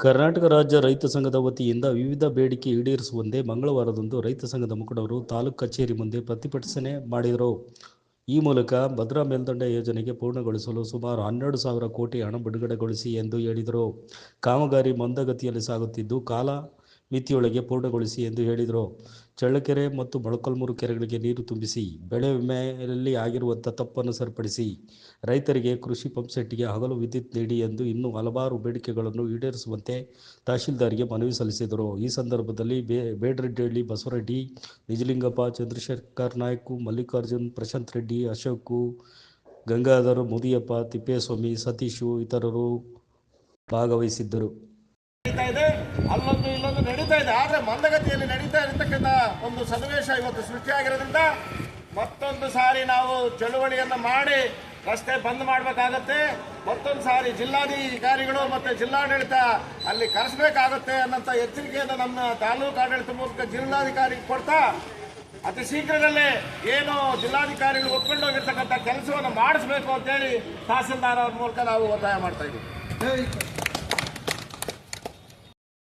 ಕರ್ನಾಟಕ ರಾಜ್ಯ ರೈತ ಸಂಘದ ವತಿಯಿಂದ ವಿವಿಧ ಬೇಡಿಕೆ ಈಡೇರಿಸುವಂತೆ ಮಂಗಳವಾರದಂದು ರೈತ ಸಂಘದ ಮುಖಂಡರು ತಾಲೂಕು ಕಚೇರಿ ಮುಂದೆ ಪ್ರತಿಭಟನೆ ಮಾಡಿದರು. ಈ ಮೂಲಕ ಭದ್ರಾ ಮೇಲ್ದಂಡ ಯೋಜನೆಗೆ ಪೂರ್ಣಗೊಳಿಸಲು ಸುಮಾರು ಹನ್ನೆರಡು ಸಾವಿರ ಕೋಟಿ ಹಣ ಬಿಡುಗಡೆಗೊಳಿಸಿ ಎಂದು ಹೇಳಿದರು. ಕಾಮಗಾರಿ ಮಂದಗತಿಯಲ್ಲಿ ಸಾಗುತ್ತಿದ್ದು, ಕಾಲ ಮಿತಿಯೊಳಗೆ ಪೂರ್ಣಗೊಳಿಸಿ ಎಂದು ಹೇಳಿದರು. ಚಳ್ಳಕೆರೆ ಮತ್ತು ಮೊಳಕಲ್ಮೂರು ಕೆರೆಗಳಿಗೆ ನೀರು ತುಂಬಿಸಿ, ಬೆಳೆ ವಿಮೆಯಲ್ಲಿ ಆಗಿರುವಂಥ ತಪ್ಪನ್ನು ಸರಿಪಡಿಸಿ, ರೈತರಿಗೆ ಕೃಷಿ ಪಂಪ್ಸೆಟ್ಗೆ ಹಗಲು ವಿದ್ಯುತ್ ನೀಡಿ ಎಂದು ಇನ್ನೂ ಹಲವಾರು ಬೇಡಿಕೆಗಳನ್ನು ಈಡೇರಿಸುವಂತೆ ತಹಶೀಲ್ದಾರ್ಗೆ ಮನವಿ ಸಲ್ಲಿಸಿದರು. ಈ ಸಂದರ್ಭದಲ್ಲಿ ಬೇ, ಬೇಡರೆಡ್ಡಿಹಳ್ಳಿ ಬಸವರೆಡ್ಡಿ, ನಿಜಲಿಂಗಪ್ಪ, ಚಂದ್ರಶೇಖರ್ ನಾಯ್ಕು, ಮಲ್ಲಿಕಾರ್ಜುನ್, ಪ್ರಶಾಂತ್ ರೆಡ್ಡಿ, ಅಶೋಕು, ಗಂಗಾಧರ್, ಮುದಿಯಪ್ಪ, ತಿಪ್ಪೇಸ್ವಾಮಿ, ಸತೀಶು ಇತರರು ಭಾಗವಹಿಸಿದ್ದರು. ನಡೀತಾ ಇದೆ. ಅಲ್ಲೊಂದು ಇಲ್ಲೊಂದು ನಡೀತಾ ಇದೆ. ಆದರೆ ಮಂದಗತಿಯಲ್ಲಿ ನಡೀತಾ ಇರತಕ್ಕಂಥ ಒಂದು ಸನ್ನಿವೇಶ ಇವತ್ತು ಸೃಷ್ಟಿಯಾಗಿರೋದ್ರಿಂದ ಮತ್ತೊಂದು ಸಾರಿ ನಾವು ಚಳುವಳಿಯನ್ನು ಮಾಡಿ ರಸ್ತೆ ಬಂದ್ ಮಾಡಬೇಕಾಗತ್ತೆ. ಮತ್ತೊಂದು ಸಾರಿ ಜಿಲ್ಲಾಧಿಕಾರಿಗಳು ಮತ್ತು ಜಿಲ್ಲಾಡಳಿತ ಅಲ್ಲಿ ಕರೆಸಬೇಕಾಗತ್ತೆ ಅನ್ನೋಂಥ ಎಚ್ಚರಿಕೆಯನ್ನು ನಮ್ಮ ತಾಲೂಕು ಆಡಳಿತ ಮೂಲಕ ಜಿಲ್ಲಾಧಿಕಾರಿಗೆ ಕೊಡ್ತಾ ಅತಿ ಶೀಘ್ರದಲ್ಲೇ ಏನು ಜಿಲ್ಲಾಧಿಕಾರಿಗಳು ಒಪ್ಕೊಂಡು ಹೋಗಿರ್ತಕ್ಕಂಥ ಕೆಲಸವನ್ನು ಮಾಡಿಸ್ಬೇಕು ಅಂತೇಳಿ ತಹಸೀಲ್ದಾರ್ ಅವ್ರ ಮೂಲಕ ನಾವು ಒತ್ತಾಯ ಮಾಡ್ತಾ ಇದ್ದೀವಿ.